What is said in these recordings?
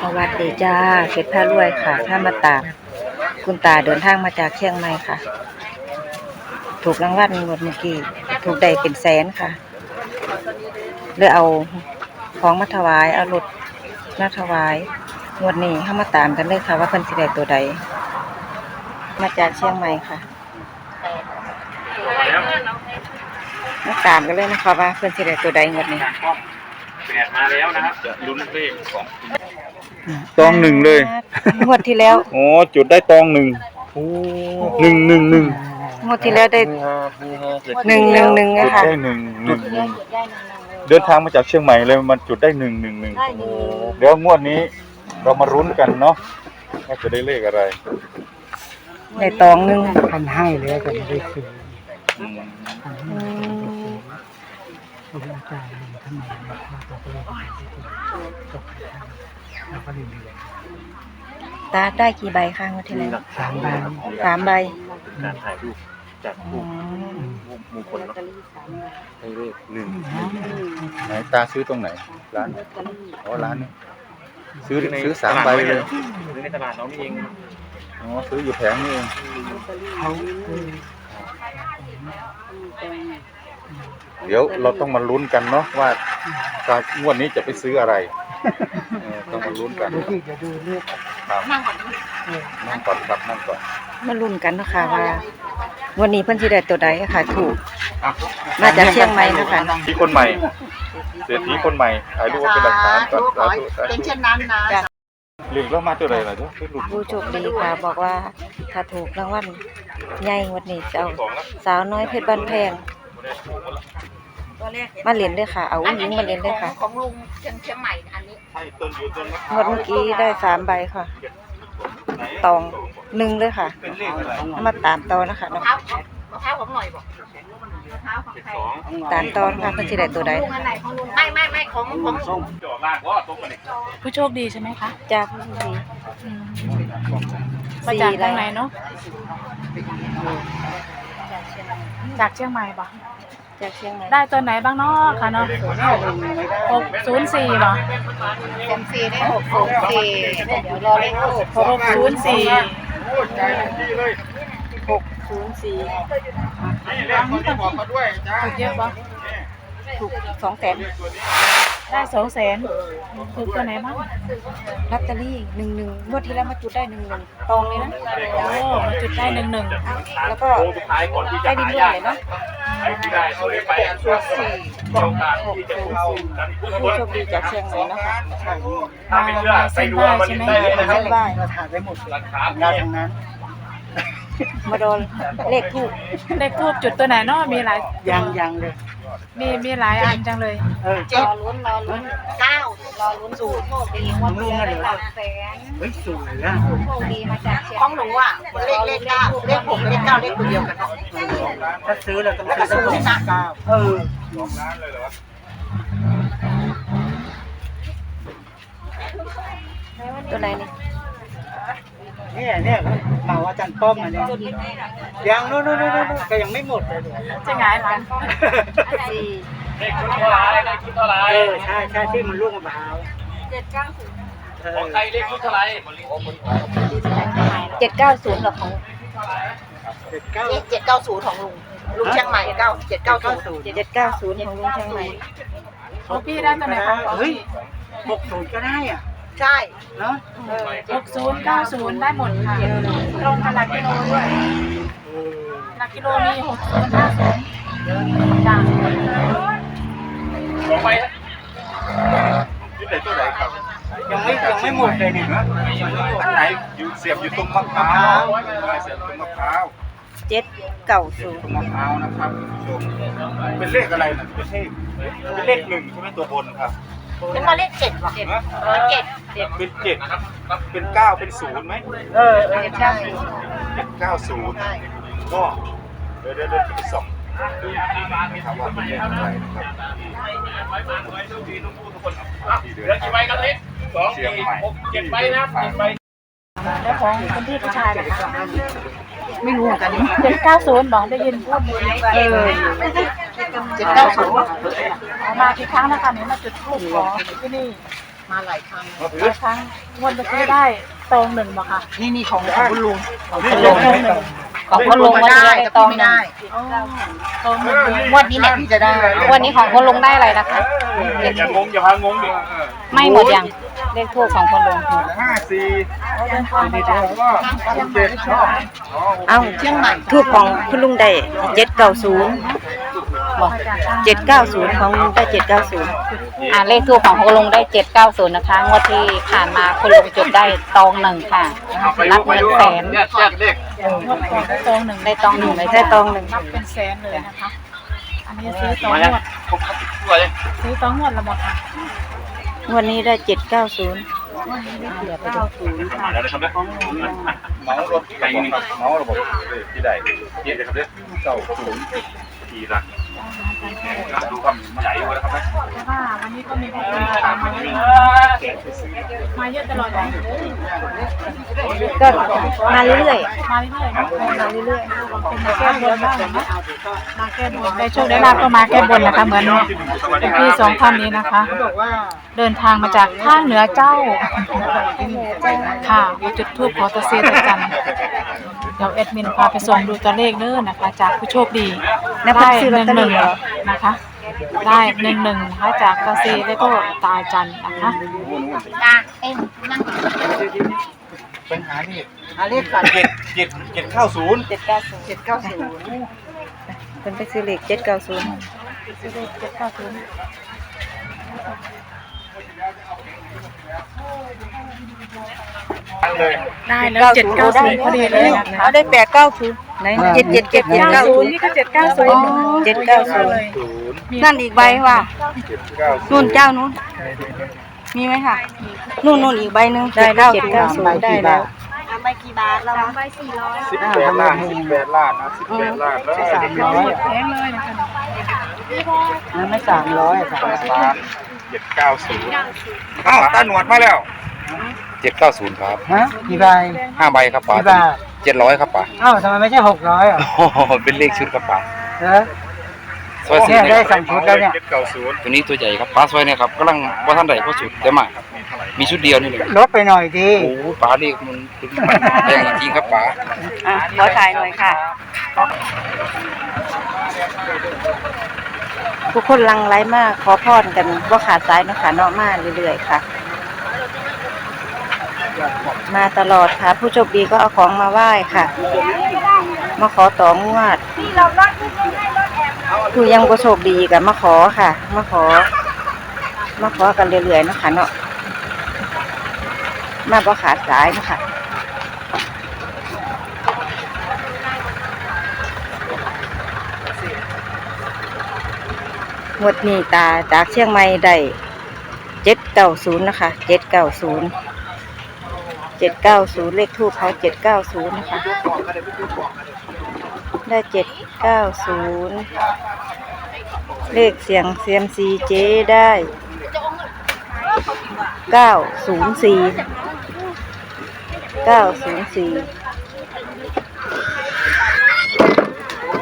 สวัสดีจ้าเพชรพารวยค่ะท่ามาตามคุณตาเดินทางมาจากเชียงใหม่ค่ะ ถูกรางวัลงวดเมื่อกี้ ถูกได้เป็นแสนค่ะเลยเอาของมาถวาย เอารถมาถวายงวดนี้เข้ามาตามกันเลยค่ะ ว่าเพิ่นสิได้ตัวใด มาจากเชียงใหม่ค่ะมาตามกันเลยนะคะว่าเพิ่นสิได้ตัวใดงวดนี้แปดมาแล้วนะครับจะลุ้นเลขของ ตองหนึ่งเลยงวดที่แล้วอ๋อจุดได้ตองหนึ่งโอ้หนึ่งหนึ่งหนึ่งงวดที่แล้วได้หนึ่งหนึ่งหนึ่งจุนะดคะได้หนึ่งหนึ่งหนึ่งเดินทางมาจากเชียงใหม่เลยมันจุดได้หนึ่งหนึ่งหนึ่งเดี๋ยวงวดนี้เรามารุ้นกันเนาะว่าจะได้เลขอะไรในตองหนึ่งท่านให้แล้วก็ไม่ได้ซื้ออืมอืมคุณอาจารย์ท่านมาว่าตัวเลขอะไร ที่ถูกตกให้ท่านแล้วก็เรียนเรียนตาได้กี่ใบคะงวดที่แล้วสามใบสามใบการถ่ายรูปจากอืรูปมมงคลเนาะให้เลขหนึ่งไหนตาซื้อตรงไหน ร้านอ๋อร้านนี้ซื้อซื้อสามใบเลย ซื้อในตลาดเรานี่เองอ๋อซื้ออยู่แผงนี่เองเขาคือเดี๋ยวเราต้องมาลุ้นกันเนาะว่าการงวดนี้จะไปซื้ออะไร เออต้องมาลุ้นกันดูที่จะดูเลือกครับนั่งก่อนครับนั่งก่อนมาลุ้นกันเนาะคะว่า วันนี้เพิ่นสิได้ตัวใดค่ะ ถูกมาจากเชียงใหม่เนาะคะที่คนใหม่เศรษฐีคนใหม่ถ่ายรูปไว้เป็นหลักฐานก่อนสาธุสาเป็นธุเช่นนั้นนะหลิงแล้วมาตัวไหนล่ะเจ้าคือหลุดผู้โชคดีค่ะ บอกว่าถ้าถูกรางวัลใหญ่งวดนี้จะเอาสาวน้อยเพชรบ้านแพง มาเล่นด้วยค่ะ เอาอุ้งยิงมาเล่นด้วยค่ะของลุงเชียงเชียงใหม่อันนี้ใช่ต้นอยู่ต้นมะงวดเมื่อกี้ได้สามใบค่ะตองหนึ่งเลยค่ะ เป็นเลขอะไรเอามาตามต่อนะคะมะเนาะพร้าวมะพร้าวของหน่อยบอกมะพร้าวของใครสองตามต่อนะคะเพิ่นสิได้ตัวใดลุงอันไหนของลุงไม่ไม่ไม่ของของจอดล่างว่าตรงกันนี่ผู้โชคดีใช่ไหมคะจากผู้โชคดีมาจากทางไหนเนาะจากเชียงใหม่ปะ จากเชียงใหม่ได้ตัวไหนบ้างเนาะค่ะเนาะหกศูนย์สี่ปะเซมซีได้หกศูนย์สี่เดี๋ยวรอเลขหกหกศูนย์สี่หกศูนย์สี่ถูกเยอะปะถูกสองแสนได้สองแสนถูกตัวไหนบ้างลอตเตอรี่หนึ่งหนึ่งงวดที่แล้วมาจุดได้หนึ่งหนึ่งตองเลยนะโอ้มาจุดได้หนึ่งหนึ่งแล้วก็โค้งสุดท้ายก่อนที่จะได้ดินหาด้วยยากเลยเนาะ ไอ้ที่ได้เขาได้ไปอันสุดสี่โอกาสที่จะเข้ากันทุกคผู้นโชคดีจากเชียงใหม่นะคะถ้าเป็นเรื่องใส่ดวงมันได้เลยนะครับได้เราถ่ายไว้หมดหลักฐานหน้ทั้งนั้นมาโดนเลขทูบเลขทูบจุดตัวไหนเนาะมีหลายยังยังเลย มีมีหลายอันจังเลย เออเจ็ดรอลุ้นรอลุ้นเก้ารอลุ้นสูตรโชคดีว่าลุงได้หลักแสนเฮ้ยสวยอะโชคดีมาจากเชียงของหนูอะเลขเลขเก้าเลขหกเลขเก้าเลขตัวเดียวกันเนาะถ้าซื้อเราต้องซื้อต้องลงเก้าเออตัวไหนนี่ เนี่ยเนี่ยเมาอาจารย์ป้อมอันนี้ยังโน่นโน่นโน่นโน่นก็ยังไม่หมดเลยจะหงายหลังสี่เลขชุดเท่าไรเลขชุดเท่าไรเออใช่ใช่ที่มันลูกมะพร้าวเจ็ดเก้าของใครเลขชุดเท่าไหรเจ็ดเก้าศูนย์หรอของเจ็ดเก้าเจ็ดเก้าศูนย์ของลุงลุงเชียงใหม่เก้าเจ็ดเก้าศูนย์เจ็ดเก้าศูนย์ของลุงเชียงใหม่ของพี่ได้ตัวไหนของเฮ้ยหกศูนย์ก็ได้อะ ใช่เนาะหกศูนย์เก้าศูนย์ได้หมดค่ะ ตรงกับหลักกิโลด้วยเออหลักกิโลมีหกศูนย์ห้าศูนย์จ้ะของไปที่ไหนตัวไหนครับ ยังไม่ยังไม่หมดเลยเนี่ยอันไหนอยู่เสียบอยู่ตรงมะพร้าวเสียบตรงมะพร้าวเจ็ดเก้าศูนย์ตรงมะพร้าวนะครับคุณผู้ชมเป็นเลขอะไรนะเป็นเลขเป็นเลขหนึ่งใช่ไหมตัวบนครับเป็ นมาเลขเจ็ดว่ะฮะเออเจ็ดเจ็ดเป็นเจ็ดเป็นเก้าเป็นศูนย์ไหมเออเออเจ็ดเก้าศูนย์เจ็ดเก้าศูนย์ก็เดี๋ยวเดี๋ยวเดี๋ยวจะไปส่องดูอีกทีนะครับว่าเป็นเลขอะไรนะครับที่เดินเหลือกี่ใบกันเล็กสองสี่หกเจ็ดใบนะเจ็ดใบแล้วของคุณพี่ผู้ชายนะคะไม่รู้เหมือนกันเจ็ดเก้าศูนย์บอกได้ยินพูดเมื่อกี้เออ เจ็ดเก้าศูนย์มากี่ครั้งแล้วคะนี่มาจุดทูบขอที่นี่มาหลายครั้งหลายครั้งงวดเมื่อกี้ได้ตรงหนึ่งบ่ค่ะ นี่นี่ของของคุณลุงของคุณลุงหนึ่งของคุณลุงว่าได้แต่พี่ไม่ได้อ๋องหนึ่งงวดนี้แหละพี่จะได้วันนี้ของคุณลุงได้อะไรนะคะอย่างงงอย่าพางงดิไม่หมดยังเลขทูปของคุณลุงห้าสี่เดินทางก็เจ็ดเนาะเอ้าเชียงใหม่ทูบของคุณลุงได้เจ็ดเก้าศูนย์ เจ็ดเก้าศูนย์ของลุงได้เจ็ดเก้าศูนย์อ่าเลขทูปของคุณลุงได้เจ็ดเก้าศูนย์นะคะงวดที่ผ่านมาคุณลุงจุดได้ตองหนึ่งค่ะรับเงินแสนแยกแยกเลขงวดก่อนได้ตรงหนึ่งได้ตองหนึ่งเลยได้ตองหนึ่งนับเป็นแสนเลยนะคะอันนี้ซื้อตองมางยังวดครบครับตัวเลยซื้อตองงวดละหมดค่ะงวันนี้ได้เจ็ดเก้าศูนย์เก้าศูนย์มาแล้วนะครับเนี่ยเหมารถไก่นี่เหมาระบบที่ใดเย็นเลยครับเนี่ยเก้าศูนย์ทีละ ดูความใหญ่เลยครับแล้วก็วันนี้ก็มีผู้คนตามมามาเยอะตลอดเลยก็มาเรื่อยมาเรื่อยๆมาเรื่อยเป็นมาแก้บนบ้างนะมาแก้บนได้โชคได้ลาบก็มาแก้บนนะคะเหมือนพี่สองท่านนี้นะคะ เดินทางมาจากภาคเหนือเจ้าค่ะมาจุดทูปขอตะเซียตะจันเดี๋ยวแอดมินพาไปส่งดูตัวเลขเด้อนะคะ จากผู้โชคดี แล้วเพิ่ได้นซื้อหลอตนึ่งเตอหนึ่รี่งเหรอ นะคะ ได้หนึ่งหนึ่งนะคะจากตาเซแล้วก็ตาจันนะคะตาเอ็มนั่งเป็นหานี่หาเลขก่อนเจ็ดเจ็ดเจ็ดเข้าศูนย์เจ็ดเก้าศูนย์เจ็ดเก้าศูนย์เพิ่นไปซื้อเลขเจ็ดเก้าศูนย์ซื้อเลขเจ็ดเก้าศูนย์ เลย ได้แล้วเจ็ดเก้าศูนย์พอดีเลยนะคะเอาได้แปดเก้าศูนย์ไหนเจ็ดเจ็ดเจ็ดเจ็ดเก้าเก้าศูศูนนย์ย์นี่ก็เจ็ดเก้าศูนย์เจ็ดเก้าศูนย์ศูนย์นั่นอีกใบว่ะเจ็ดเก้าศูนู่นนย์เจ้านู้นมีไหมค่ะ นู่นนู่นอีกใบหนึ่งได้แล้วเจ็ดเก้าศูนย์ได้แล้วเอาไปกี่บาทเราใบสี่ร้อยสิบแปดล้านสิบแปดล้านนะสิบแปดล้านแล้วสามร้อยแพงเลยนะคะไม่สามร้อยสามแปดล้านเจ็ดเก้าศูนย์อ้าวตาหนวดมาแล้ว เจ็ดเก้าศูนย์ครับฮะกี่ใบห้าใบครับป๋ากี่บาทเจ็ดร้อยครับป๋าเอ้าทำไมไม่ใช่หกร้อยอะโอ้โหเป็นเลขชุดครับป๋าเหรอ ซอยสี่เนี่ยเนี่ยได้สองชุดแล้วเนี่ย เจ็ดเก้าศูนย์ตัวนี้ตัวใหญ่ครับป๋าซอยเนี่ยครับกำลังว่าท่านใดก็ชุดเดี๋ยวมามีชุดเดียวนี่เลยลดไปหน่อยดีโอ้โหป๋าเลขมันแพงจริงๆครับป๋าอะขอถ่ายหน่อยค่ะ ทุกคนหลังไหลมากขอพรกันว่าขาดสายเนาะค่ะเนาะมาเรื่อยๆค่ะ มาตลอดค่ะ ผู้โชคดีก็เอาของมาไหว้ค่ะ มาขอต่องวดคือยังบ่โชคดีกับมาขอค่ะ มาขอ มาขอกันเรื่อยๆนะคะเนาะมาบ่ขาดสายนะคะงวดนี้ตาจากเชียงใหม่ได้เจ็ดเก้าศูนย์นะคะเจ็ดเก้าศูนย์ เจ็ดเก้าศูนย์เลขทูปเขาเจ็ดเก้าศูนย์นะคะ ได้เจ็ดเก้าศูนย์เลขเสียงเซียมซีเจได้เก้าศูนย์สี่เก้าศูนย์สี่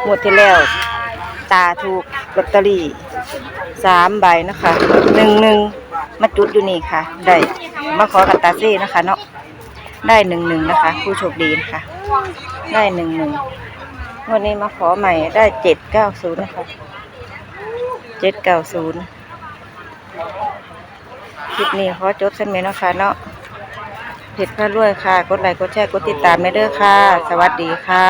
หมดที่แล้ว ตาถูกลอตเตอรี่สามใบนะคะหนึ่งหนึ่งมาจุดอยู่นี่ค่ะ ได้ มาขอกับตาเซ่นะคะเนาะ ได้หนึ่งหนึ่งนะคะ ผู้โชคดีนะคะ ได้หนึ่งหนึ่งวันนี้มาขอใหม่ได้เจ็ดเก้าศูนย์นะคะเจ็ดเก้าศูนย์คลิปนี้ขอจบเส้นเมนนะคะเนาะเพจพระรวยค่ะ กดไลค์กดแชร์กดติดตามไม่เด้อค่ะ สวัสดีค่ะ